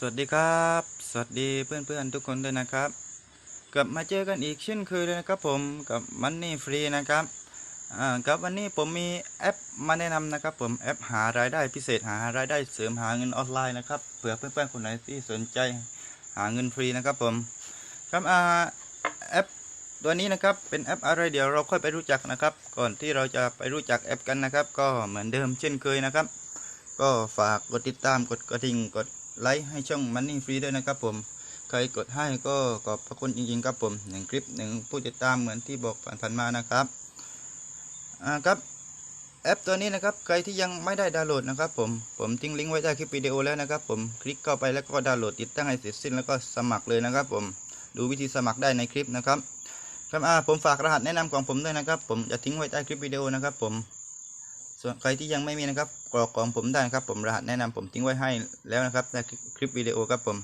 สวัสดีครับ สวัสดีเพื่อนๆทุกคนด้วยนะครับ กลับมาเจอกันอีกเช่นเคยเลยนะครับผมกับมันนี่ฟรีนะครับอ่าครับวันนี้ผมมีแอปมาแนะนำนะครับ ผมแอปหารายได้พิเศษหารายได้เสริมหาเงินออนไลน์นะครับเผื่อเพื่อนๆคนไหนที่สนใจหาเงินฟรีนะครับผมครับอ่าแอปตัวนี้นะครับเป็นแอปอะไรเดี๋ยวเราค่อยไปรู้จักนะครับ ก่อนที่เราจะไปรู้จักแอปกันนะครับ ก็เหมือนเดิมเช่นเคยนะครับ ก็ฝากกดติดตามกดกระดิ่งกด ไลค์ให้ช่องมันนี่ฟรีด้วยนะครับผมใครกดให้ก็ขอบพระคุณจริงๆครับผมหนึ่งคลิปหนึ่งผู้ติดตามเหมือนที่บอกผ่านๆมานะครับอ่าครับแอปตัวนี้นะครับใครที่ยังไม่ได้ดาวน์โหลดนะครับผมผมทิ้งลิงก์ไว้ใต้คลิปวิดีโอแล้วนะครับผมคลิกเข้าไปแล้วก็ดาวน์โหลดติดตั้งให้เสร็จสิ้นแล้วก็สมัครเลยนะครับผมดูวิธีสมัครได้ในคลิปนะครับครับอ่าผมฝากรหัสแนะนำของผมด้วยนะครับ ผมจะทิ้งไว้ใต้คลิปวิดีโอนะครับผม ส่วนใครที่ยังไม่มีนะครับกรอกของผมได้นะครับ ผมรหัสแนะนำผมทิ้งไว้ให้แล้วนะครับในคลิปวิดีโอครับผม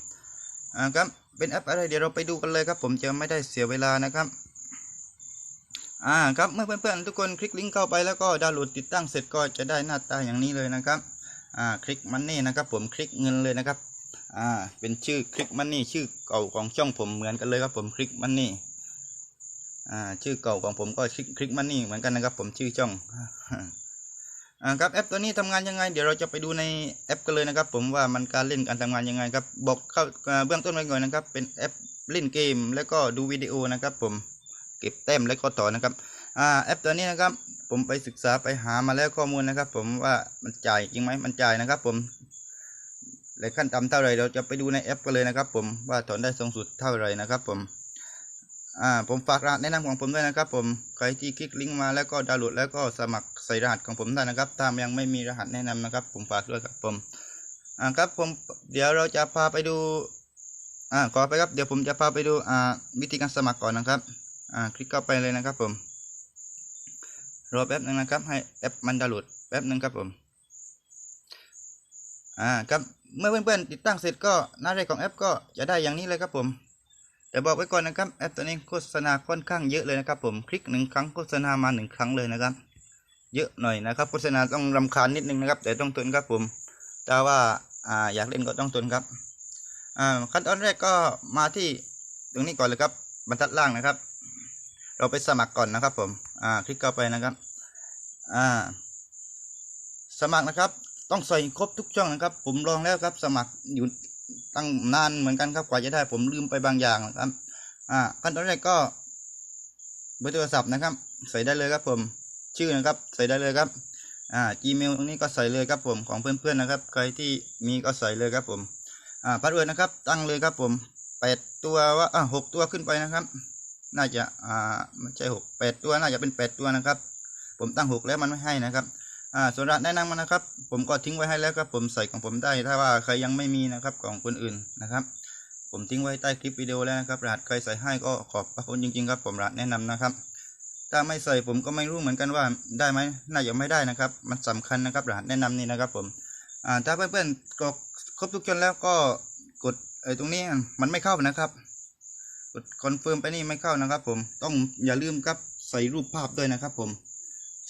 อ่าครับเป็นแอปอะไรเดี๋ยวเราไปดูกันเลยครับ ผมจะไม่ได้เสียเวลานะครับอ่าครับเมื่อเพื่อนๆทุกคนคลิกลิงก์เข้าไปแล้วก็ดาวน์โหลดติดตั้งเสร็จก็จะได้หน้าตาอย่างนี้เลยนะครับอ่าคลิกมันนี่นะครับ ผมคลิกเงินเลยนะครับอ่าเป็นชื่อคลิกมันนี่ชื่อเก่าของช่องผมเหมือนกันเลยครับผมคลิกมันนี่อ่าชื่อเก่าของผมก็คลิกคลิกมันนี่เหมือนกันนะครับ ผมชื่อช่อง อ่าครับแอปตัวนี้ทำงานยังไง เดี๋ยวเราจะไปดูในแอปกันเลยนะครับ ผมว่ามันการเล่นการทำงานยังไงครับบอกเข้าเบื้องต้นไว้ก่อนนะครับ เป็นแอปเล่นเกม แล้วก็ดูวิดีโอนะครับ ผมเก็บแต้มแล้วก็ต่อนะครับอ่าแอปตัวนี้นะครับ ผมไปศึกษาไปหามาแล้วข้อมูลนะครับ ผมว่ามันจ่ายจริงไหมมันจ่ายนะครับ ผมและขั้นต่ำเท่าไรเราจะไปดูในแอปกันเลยนะครับ ผมว่าถอนได้สูงสุดเท่าไรนะครับ ผม อ่าผมฝากรหัสแนะนำของผมด้วยนะครับ ผมใครที่คลิกลิงก์มาแล้วก็ดาวน์โหลดแล้วก็สมัครใส่รหัสของผมได้นะครับถ้ายังไม่มีรหัสแนะนำนะครับ ผมฝากด้วยครับผมอ่าครับผมเดี๋ยวเราจะพาไปดูอ่าขอไปครับเดี๋ยวผมจะพาไปดูอ่าวิธีการสมัครก่อนนะครับอ่าคลิกเข้าไปเลยนะครับผมรอแป๊บนึงนะครับ ให้แอปมันดาวน์โหลดแป๊บนึงครับผมอ่าครับเมื่อเพื่อนๆติดตั้งเสร็จก็หน้าแรกของแอปก็จะได้อย่างนี้เลยครับผม แต่บอกไว้ก่อนนะครับแอปตัวนี้โฆษณาค่อนข้างเยอะเลยนะครับ ผมคลิกหนึ่งครั้งโฆษณามาหนึ่งครั้งเลยนะครับ เยอะหน่อยนะครับ โฆษณาต้องรำคาญนิดนึงนะครับ แต่ต้องทนครับผมแต่ว่าอ่าอยากเล่นก็ต้องทนครับอ่าขั้นตอนแรกก็มาที่ตรงนี้ก่อนเลยครับ บรรทัดล่างนะครับ เราไปสมัครก่อนนะครับ ผมอ่าคลิกเข้าไปนะครับอ่าสมัครนะครับ ต้องใส่ครบทุกช่องนะครับ ผมลองแล้วครับสมัครอยู่ ตั้งนานเหมือนกันครับกว่าจะได้ผมลืมไปบางอย่างนะครับ อ่าขั้นตอนแรกก็เบอร์โทรศัพท์นะครับ ใส่ได้เลยครับผม ชื่อนะครับ ใส่ได้เลยครับ อ่า Gmail ตรงนี้ก็ใส่เลยครับผมของเพื่อนๆนะครับ ใครที่มีก็ใส่เลยครับผม อ่าพาสเวิร์ดนะครับ ตั้งเลยครับผมแปดตัวว่าอ่าหกตัวขึ้นไปนะครับ น่าจะอ่าไม่ใช่หกแปดตัวน่าจะเป็นแปดตัวนะครับ ผมตั้งหกแล้วมันไม่ให้นะครับ อ่าส่วนรหัสแนะนำมานะครับ ผมก็ทิ้งไว้ให้แล้วครับ ผมใส่ของผมได้ ถ้าว่าใครยังไม่มีนะครับของคนอื่นนะครับ ผมทิ้งไว้ใต้คลิปวิดีโอแล้วนะครับ รหัสใครใส่ให้ก็ขอบพระคุณจริงๆครับ ผมรหัสแนะนำนะครับ ถ้าไม่ใส่ผมก็ไม่รู้เหมือนกันว่าได้ไหมน่าจะไม่ได้นะครับ มันสำคัญนะครับรหัสแนะนำนี่นะครับ ผมอ่าถ้าเพื่อนๆกรอกครบทุกคนแล้วก็กดไอ้ตรงนี้มันไม่เข้านะครับ กดคอนเฟิร์มไปนี่ไม่เข้านะครับ ผมต้องอย่าลืมครับใส่รูปภาพด้วยนะครับ ผม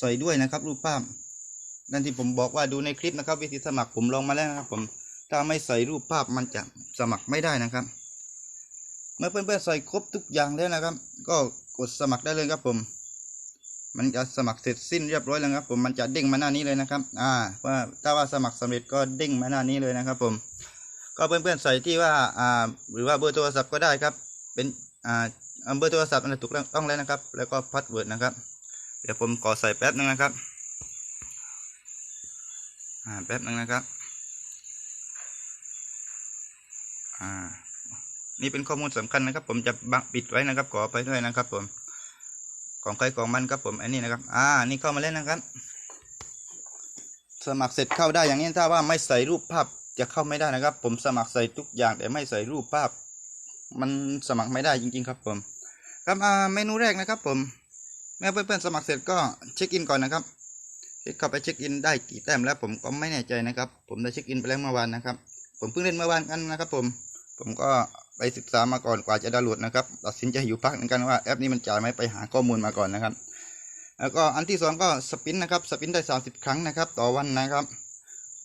ใส่ด้วยนะครับ รูปภาพ นั่นที่ผมบอกว่าดูในคลิปนะครับ วิธีสมัครผมลองมาแล้วนะครับ ผมถ้าไม่ใส่รูปภาพมันจะสมัครไม่ได้นะครับ เมื่อเพื่อนๆใส่ครบทุกอย่างแล้วนะครับ ก็กดสมัครได้เลยครับผม มันจะสมัครเสร็จสิ้นเรียบร้อยแล้วครับ ผมมันจะเด้งมาหน้านี้เลยนะครับ อ่าว่าถ้าว่าสมัครสำเร็จก็เด้งมาหน้านี้เลยนะครับ ผม ก็เพื่อนๆใส่ที่ว่าอ่าหรือว่าเบอร์โทรศัพท์ก็ได้ครับ เป็นอ่าเบอร์โทรศัพท์อันนนถูกต้องแล้วนะครับ แล้วก็พาสเวิร์ดนะครับ เดี๋ยวผมขอใส่แป๊บนึงนะครับ อ่าแป๊บนึงนะครับ อ่า นี่เป็นข้อมูลสำคัญนะครับ ผมจะบังปิดไว้นะครับขอไปด้วยนะครับ ผม ของใครของมันครับผมอันนี้นะครับ อ่า นี่เข้ามาเล่นนะครับ สมัครเสร็จเข้าได้อย่างนี้ถ้าว่าไม่ใส่รูปภาพจะเข้าไม่ได้นะครับ ผมสมัครใส่ทุกอย่างแต่ไม่ใส่รูปภาพ มันสมัครไม่ได้จริง ๆ ครับ ผม ครับอ่าเมนูแรกนะครับ ผมเมื่อเพื่อนๆสมัครเสร็จก็เช็คอินก่อนนะครับ เข้าไปเช็คอินได้กี่แต้มแล้วผมก็ไม่แน่ใจนะครับ ผมได้เช็คอินไปแล้วเมื่อวานนะครับ ผมเพิ่งเล่นเมื่อวานกันนะครับ ผม ผมก็ไปศึกษามาก่อนกว่าจะดาวน์โหลดนะครับตัดสินใจอยู่พักเหมือนกันว่าแอปนี้มันจ่ายไหมไปหาข้อมูลมาก่อนนะครับ แล้วก็อันที่สองก็สปินนะครับสปินได้ 30 ครั้งนะครับ ต่อวันนะครับ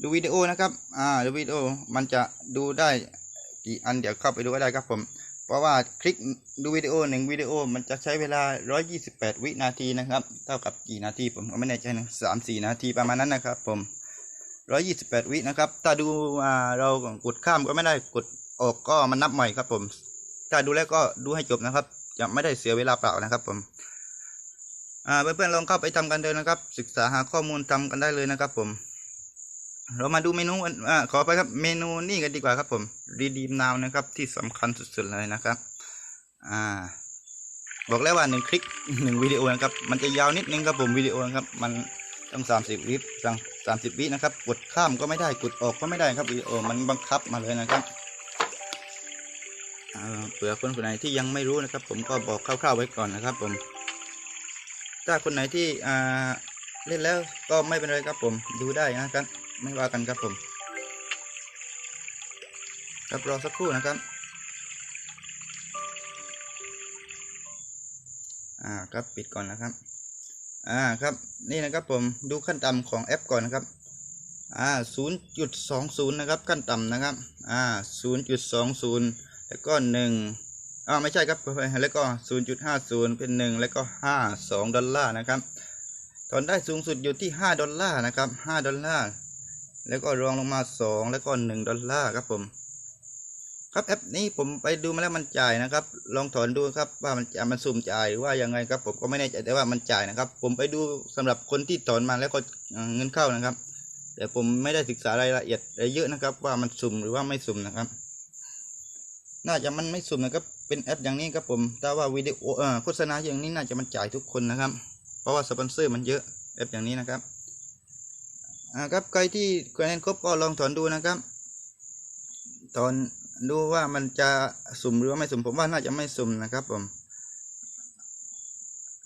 ดูวิดีโอนะครับ อ่า ดูวิดีโอ มันจะดูได้กี่อัน เดี๋ยวเข้าไปดูก็ได้ครับผม เพราะว่าคลิกดูวิดีโอหนึ่งวิดีโอมันจะใช้เวลา 128 วินาทีนะครับ เท่ากับกี่นาทีผมก็ไม่แน่ใจนะสามสี่นาทีประมาณนั้นนะครับ ผม 128 วินะครับ ถ้าดูเรากดข้ามก็ไม่ได้กดออกก็มันนับใหม่ครับ ผม ถ้าดูแล้วก็ดูให้จบนะครับ จะไม่ได้เสียเวลาเปล่านะครับ ผมอ่าเพื่อนๆลองเข้าไปทำกันเลยนะครับ ศึกษาหาข้อมูลทำกันได้เลยนะครับ ผม เรามาดูเมนูอ่าขอไปครับเมนูนี่กันดีกว่าครับผมรีดีมนาวนะครับที่สำคัญสุดๆเลยนะครับ อ่า บอกแล้วว่าหนึ่งคลิกหนึ่งวิดีโอนะครับ มันจะยาวนิดนึงครับผมวิดีโอนะครับ มันต้องสามสิบวิต้องสามสิบวินะครับ กดข้ามก็ไม่ได้กดออกก็ไม่ได้ครับวิดีโอมันบังคับมาเลยนะครับอ่าเผื่อคนคนไหนที่ยังไม่รู้นะครับ ผมก็บอกคร่าวๆไว้ก่อนนะครับ ผมถ้าคนไหนที่อ่าเล่นแล้วก็ไม่เป็นไรครับผมดูได้นะครับ ไม่ว่ากันครับผมครับรอสักครู่นะครับ อ่าครับปิดก่อนนะครับ อ่าครับนี่นะครับผมดูขั้นต่ำของแอปก่อนนะครับ อ่าศูนย์จุดสองศูนย์นะครับขั้นต่ำนะครับ อ่าศูนย์จุดสองศูนย์แล้วก็หนึ่งอ่าไม่ใช่ครับแล้วก็ศูนย์จุดห้าศูนย์เป็นหนึ่งแล้วก็ห้าสองดอลลาร์นะครับตอนได้สูงสุดอยู่ที่ห้าดอลลาร์นะครับห้าดอลลาร์ แล้วก็รองลงมาสองแล้วก็หนึ่งดอลลาร์ครับผม ครับแอปนี้ผมไปดูมาแล้วมันจ่ายนะครับ ลองถอนดูครับว่ามันจะมันสุ่มจ่ายหรือว่ายังไงครับ ผมก็ไม่แน่ใจแต่ว่ามันจ่ายนะครับ ผมไปดูสำหรับคนที่ถอนมาแล้วก็เงินเข้านะครับ แต่ผมไม่ได้ศึกษารายละเอียดอะไรเยอะนะครับ ว่ามันสุ่มหรือว่าไม่สุ่มนะครับ น่าจะมันไม่สุ่มนะครับ เป็นแอปอย่างนี้ครับผมแต่ว่าวิดีโอโฆษณาอย่างนี้น่าจะมันจ่ายทุกคนนะครับ เพราะว่าสปอนเซอร์มันเยอะแอปอย่างนี้นะครับ ครับใครที่คะแนนครบก็ลองถอนดูนะครับ ถอนดูว่ามันจะสุ่มหรือว่าไม่สุ่มผมว่าน่าจะไม่สุ่มนะครับผม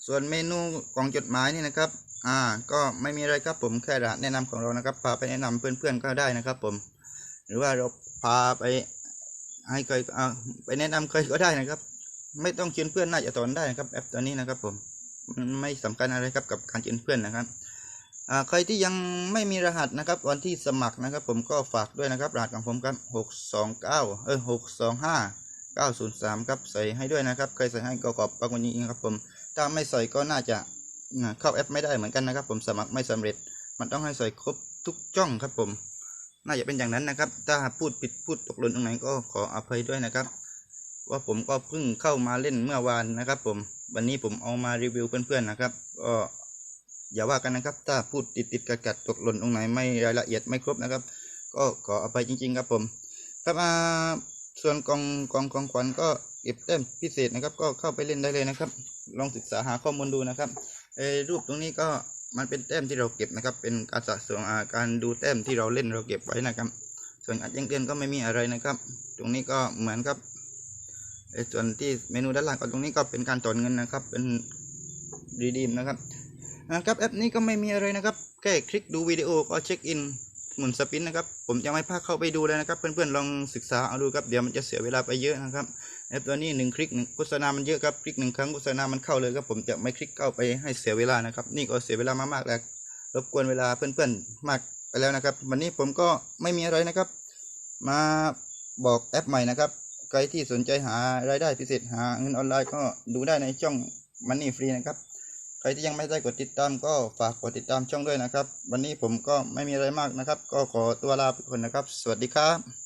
ส่วนเมนูกล่องจดหมายนี่นะครับ อ่า ก็ไม่มีอะไรครับผมแค่แนะนำของเรานะครับพาไปแนะนำเพื่อนๆก็ได้นะครับผม หรือว่าเราพาไปให้ใครอ่าไปแนะนำใครก็ได้นะครับ ไม่ต้องเชิญเพื่อนน่าจะถอนได้นะครับแอปตัวนี้นะครับผม ไม่สำคัญอะไรครับกับการเชิญเพื่อนนะครับ ใครที่ยังไม่มีรหัสนะครับวันที่สมัครนะครับ ผมก็ฝากด้วยนะครับรหัสของผมครับหกสองเก้าเออหกสองห้าเก้าศูนย์สามครับใส่ให้ด้วยนะครับใครใส่ให้ก็ขอบพระคุณจริงครับผมถ้าไม่ใส่ก็น่าจะเข้าแอปไม่ได้เหมือนกันนะครับ ผมสมัครไม่สำเร็จ มันต้องให้ใส่ครบทุกจ้องครับผม น่าจะเป็นอย่างนั้นนะครับ ถ้าพูดผิดพูดตกหล่นตรงไหนก็ขออภัยด้วยนะครับ ว่าผมก็เพิ่งเข้ามาเล่นเมื่อวานนะครับ ผมวันนี้ผมเอามารีวิวเพื่อนๆนะครับก็ อย่าว่ากันนะครับ ถ้าพูดติดติดกัดกัดตกหล่นตรงไหนไม่รายละเอียดไม่ครบนะครับ ก็ขออภัยจริง ๆ ครับผม ครับอ่าส่วนกองกองกองขวัญก็เก็บแต้มพิเศษนะครับ ก็เข้าไปเล่นได้เลยนะครับ ลองศึกษาหาข้อมูลดูนะครับเอรูปตรงนี้ก็มันเป็นแต้มที่เราเก็บนะครับ เป็นการสะสมอาการดูแต้มที่เราเล่นเราเก็บไว้นะครับ ส่วนอัดยังเดือนก็ไม่มีอะไรนะครับ ตรงนี้ก็เหมือนครับไอส่วนที่เมนูด้านล่างก็ตรงนี้ก็เป็นการถอนเงินนะครับ เป็นรีดีมนะครับ นะครับแอปนี้ก็ไม่มีอะไรนะครับแค่คลิกดูวิดีโอก็เช็คอินหมุนสปินนะครับผมจะไม่พาเข้าไปดูเลยนะครับ เพื่อนๆลองศึกษาเอาดูครับเดี๋ยวมันจะเสียเวลาไปเยอะนะครับแอปตัวนี้หนึ่งคลิกหนึ่งโฆษณามันเยอะครับคลิกหนึ่งครั้งโฆษณามันเข้าเลยครับผมจะไม่คลิกเข้าไปให้เสียเวลานะครับ นี่ก็เสียเวลามามากแล้วรบกวนเวลาเพื่อนๆมากไปแล้วนะครับ วันนี้ผมก็ไม่มีอะไรนะครับ มาบอกแอปใหม่นะครับใครที่สนใจหารายได้พิเศษหาเงินออนไลน์ก็ดูได้ในช่องมันนี่ฟรีนะครับ ครที่ยังไม่ได้กดติดตามก็ฝากกดติดตามช่องด้วยนะครับ วันนี้ผมก็ไม่มีอะไรมากนะครับ ก็ขอตัวลาไปก่อนนะครับ สวัสดีครับ